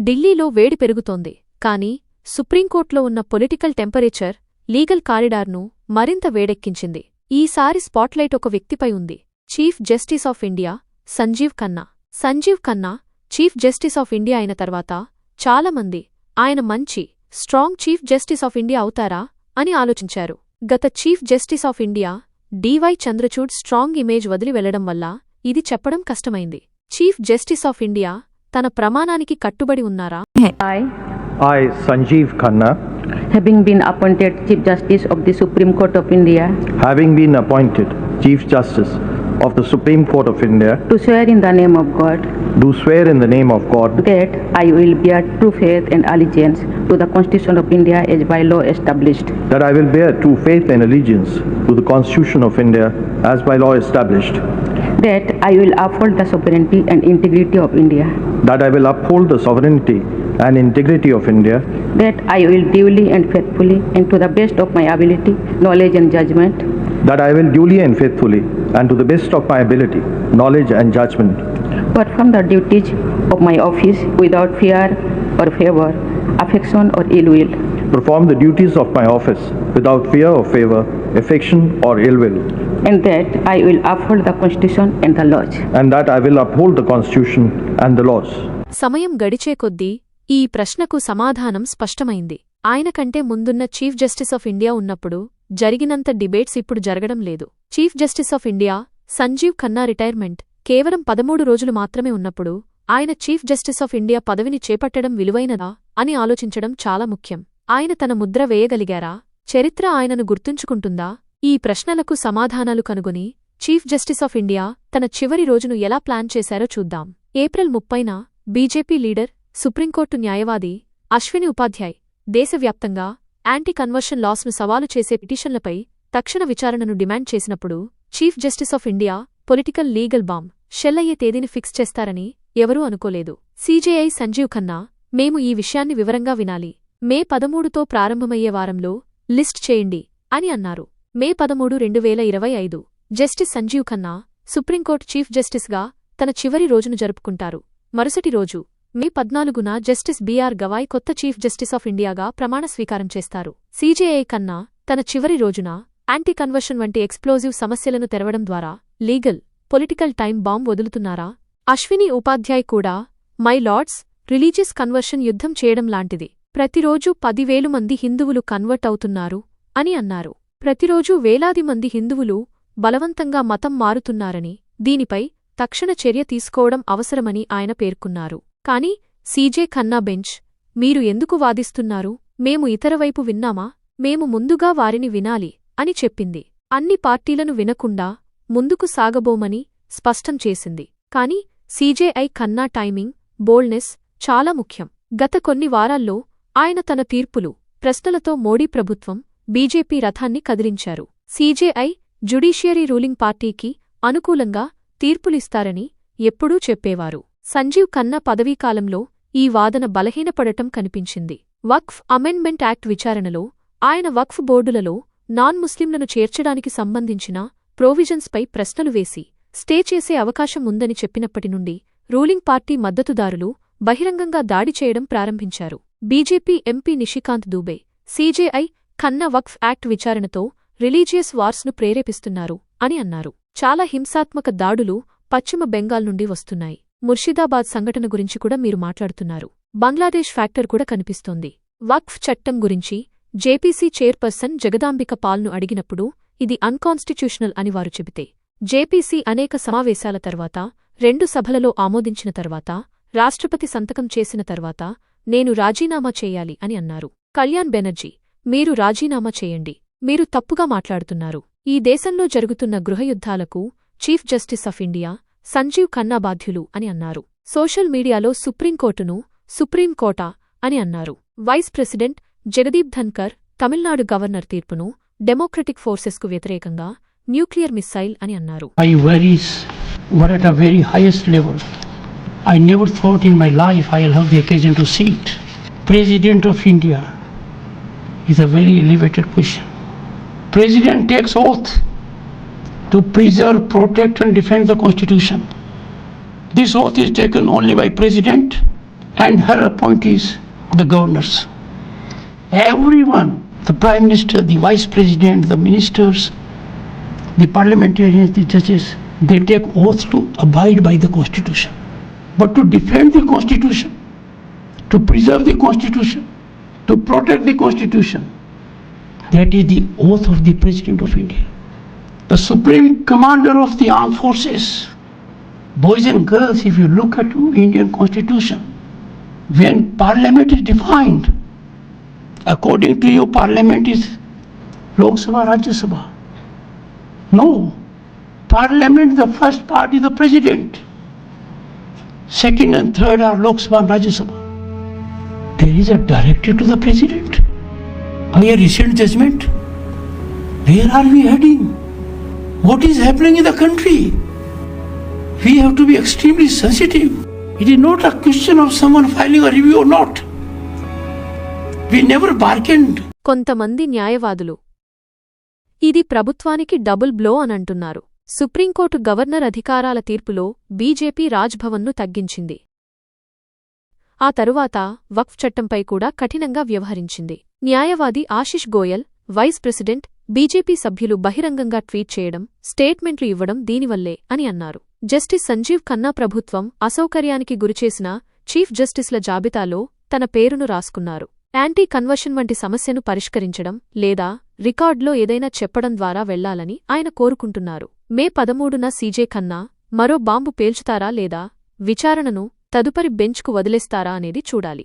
ఢిల్లీలో వేడి పెరుగుతోంది. కానీ సుప్రీంకోర్టులో ఉన్న పొలిటికల్ టెంపరేచర్ లీగల్ కారిడార్ను మరింత వేడెక్కించింది. ఈసారి స్పాట్లైట్ ఒక వ్యక్తిపై ఉంది. Chief justice of India Sanjiv Khanna. Sanjiv Khanna chief justice of India అయిన తర్వాత చాలామంది ఆయన మంచి strong chief justice of India అవుతారా అని ఆలోచించారు. గత chief justice of India D Y Chandrachud strong image వదిలి వెళ్ళడం వల్ల ఇది చెప్పడం కష్టమైంది. చీఫ్ జస్టిస్ ఆఫ్ ఇండియా తన ప్రమాణానికి కట్టుబడి ఉన్నారా I, I, Sanjeev Khanna, having been appointed Chief Justice of the Supreme Court of India, having been appointed Chief Justice of the Supreme Court of India, do swear in the name of God do swear in the name of God that I will bear true faith and allegiance to the Constitution of India as by law established, that I will bear true faith and allegiance to the Constitution of India as by law established, that I will uphold the sovereignty and integrity of India, that I will uphold the sovereignty and integrity of India, that I will duly and faithfully and to the best of my ability, knowledge and judgment, that I will duly and faithfully and to the best of my ability, knowledge and judgment, perform the duties of my office without fear or favor, affection or ill will, perform the duties of my office without fear or favor, affection or ill will, and that I will uphold the Constitution and the laws. and that I will uphold the Constitution and the laws. సమయం గడిచే కొద్దీ ఈ ప్రశ్నకు సమాధానం స్పష్టమైంది. ఆయన కంటే ముందున్న chief justice of India ఉన్నప్పుడు జరిగినంత డిబేట్స్ ఇప్పుడు జరగడం లేదు. Chief justice of India Sanjiv Khanna retirement కేవలం పదమూడు రోజులు మాత్రమే ఉన్నప్పుడు ఆయన చీఫ్ జస్టిస్ ఆఫ్ ఇండియా పదవిని చేపట్టడం విలువైనదా అని ఆలోచించడం చాలా ముఖ్యం. ఆయన తన ముద్ర వేయగలిగారా? చరిత్ర ఆయనను గుర్తుంచుకుంటుందా? ఈ ప్రశ్నలకు సమాధానాలు కనుగొని చీఫ్ జస్టిస్ ఆఫ్ ఇండియా తన చివరి రోజును ఎలా ప్లాన్ చేశారో చూద్దాం. ఏప్రిల్ ముప్పైన బీజేపీ లీడర్ సుప్రీంకోర్టు న్యాయవాది అశ్విని ఉపాధ్యాయ్ దేశవ్యాప్తంగా యాంటీ కన్వర్షన్ లాస్ను సవాలు చేసే పిటిషన్లపై తక్షణ విచారణను డిమాండ్ చేసినప్పుడు chief justice of India political legal bomb షెల్లయ్యే తేదీని ఫిక్స్ చేస్తారని ఎవరూ అనుకోలేదు. సీజేఐ సంజీవ్ ఖన్నా మేము ఈ విషయాన్ని వివరంగా వినాలి. మే పదమూడుతో ప్రారంభమయ్యే వారంలో లిస్ట్ చేయండి అని అన్నారు. మే పదమూడు రెండు వేల ఇరవై ఐదు. Justice Sanjiv Khanna supreme court chief జస్టిస్గా తన చివరి రోజును జరుపుకుంటారు. మరుసటి రోజు మే పద్నాలుగున జస్టిస్ బీఆర్ గవాయ్ కొత్త చీఫ్ జస్టిస్ ఆఫ్ ఇండియాగా ప్రమాణ స్వీకారం చేస్తారు. సీజేఐ కన్నా తన చివరి రోజున యాంటీ కన్వర్షన్ వంటి ఎక్స్ప్లోజివ్ సమస్యలను తెరవడం ద్వారా లీగల్ పొలిటికల్ టైం బాంబ్ వదులుతున్నారా? అశ్విని ఉపాధ్యాయ్ కూడా మై లార్డ్స్ రిలీజియస్ కన్వర్షన్ యుద్ధం చేయడం లాంటిది. ప్రతిరోజూ పదివేలు మంది హిందువులు కన్వర్ట్ అవుతున్నారు అని అన్నారు. ప్రతిరోజూ వేలాది మంది హిందువులు బలవంతంగా మతం మారుతున్నారని దీనిపై తక్షణ చర్య తీసుకోవడం అవసరమని ఆయన పేర్కొన్నారు. కాని సీజే ఖన్నా బెంచ్ మీరు ఎందుకు వాదిస్తున్నారు? మేము ఇతరవైపు విన్నామా? మేము ముందుగా వారిని వినాలి అని చెప్పింది. అన్ని పార్టీలను వినకుండా ముందుకు సాగబోమని స్పష్టం చేసింది. కాని సీజేఐ ఖన్నా టైమింగ్ బోల్డ్నెస్ చాలా ముఖ్యం. గత కొన్ని వారాల్లో ఆయన తన తీర్పులు ప్రశ్నలతో మోడీ ప్రభుత్వం బీజేపీ రథాన్ని కదిలించారు. సీజేఐ జుడీషియరీ రూలింగ్ పార్టీకి అనుకూలంగా తీర్పులిస్తారని ఎప్పుడూ చెప్పేవారు. సంజీవ్ ఖన్నా పదవీకాలంలో ఈ వాదన బలహీనపడటం కనిపించింది. వక్ఫ్ అమెండ్మెంట్ యాక్ట్ విచారణలో ఆయన వక్ఫ్ బోర్డులలో నాన్ ముస్లింలను చేర్చడానికి సంబంధించిన ప్రొవిజన్స్పై ప్రశ్నలు వేసి స్టే చేసే అవకాశం ఉందని చెప్పినప్పటి నుండి రూలింగ్ పార్టీ మద్దతుదారులు బహిరంగంగా దాడి చేయడం ప్రారంభించారు. BJP MP Nishikant Dubey CJI Khanna Waqf act విచారణతో religious వార్స్ను ప్రేరేపిస్తున్నారు అని అన్నారు. చాలా హింసాత్మక దాడులు పశ్చిమ బెంగాల్ నుండి వస్తున్నాయి. ముర్షిదాబాద్ సంఘటన గురించి కూడా మీరు మాట్లాడుతున్నారు. బంగ్లాదేశ్ ఫ్యాక్టర్ కూడా కనిపిస్తోంది. వక్ఫ్ చట్టం గురించి జేపీసీ చైర్పర్సన్ జగదాంబిక పాల్ను అడిగినప్పుడు ఇది అన్కాన్స్టిట్యూషనల్ అని వారు చెబితే జేపీసీ అనేక సమావేశాల తర్వాత రెండు సభలలో ఆమోదించిన తర్వాత రాష్ట్రపతి సంతకం చేసిన తర్వాత నేను రాజీనామా చేయాలి అని అన్నారు. కళ్యాణ్ బెనర్జీ మీరు రాజీనామా చేయండి. మీరు తప్పుగా మాట్లాడుతున్నారు. ఈ దేశంలో జరుగుతున్న గృహయుద్ధాలకు chief justice of India Sanjiv Khanna బాధ్యులు అని అన్నారు. సోషల్ మీడియాలో సుప్రీంకోర్టును సుప్రీంకోట అని అన్నారు. Vice president Jagdeep Dhankhar Tamil Nadu governor తీర్పును డెమోక్రటిక్ ఫోర్సెస్కు వ్యతిరేకంగా న్యూక్లియర్ మిస్సైల్ అని అన్నారు. I worries were at a very highest level. I never thought in my life I'll have the occasion to see it. President of India is a very elevated position. President takes oath to preserve, protect and defend the Constitution. This oath is taken only by President and her appointees, the governors. Everyone, the Prime Minister, the Vice President, the ministers, the parliamentarians, the judges, they take oath to abide by the Constitution. But to defend the Constitution, to preserve the Constitution, to protect the Constitution, that is the oath of the President of India. The Supreme Commander of the Armed Forces. Boys and girls, if you look at Indian Constitution, when Parliament is defined, according to you, Parliament is Lok Sabha, Rajya Sabha. No. Parliament, the first part is the President. Second and third are Lok Sabha and Rajya Sabha. There is a directive to the President. A recent judgment. Where are we heading? What is happening in the country? We have to be extremely sensitive. It is not a question of someone filing a review or not. We never bargained. కొంతమంది న్యాయవాదులు ఇది ప్రభుత్వానికి double blow అనంటున్నారు supreme court governor అధికారాల తీర్పులో BJP రాజ్భవన్ను తగ్గించింది ఆ తరువాత వక్ఫ్ చట్టంపై కూడా కఠినంగా వ్యవహరించింది. న్యాయవాది Ashish Goyal vice president BJP సభ్యులు బహిరంగంగా ట్వీట్ చేయడం స్టేట్మెంట్లు ఇవ్వడం దీనివల్లే అని అన్నారు. జస్టిస్ సంజీవ్ ఖన్నా ప్రభుత్వం అసౌకర్యానికి గురిచేసిన చీఫ్ జస్టిస్ల జాబితాలో తన పేరును రాసుకున్నారు. యాంటీ కన్వర్షన్ వంటి సమస్యను పరిష్కరించడం లేదా రికార్డులో ఏదైనా చెప్పడం ద్వారా వెళ్ళాలని ఆయన కోరుకుంటున్నారు. మే పదమూడున సీజే ఖన్నా మరో బాంబు పేల్చుతారా లేదా విచారణను తదుపరి బెంచ్కు వదిలేస్తారా అనేది చూడాలి.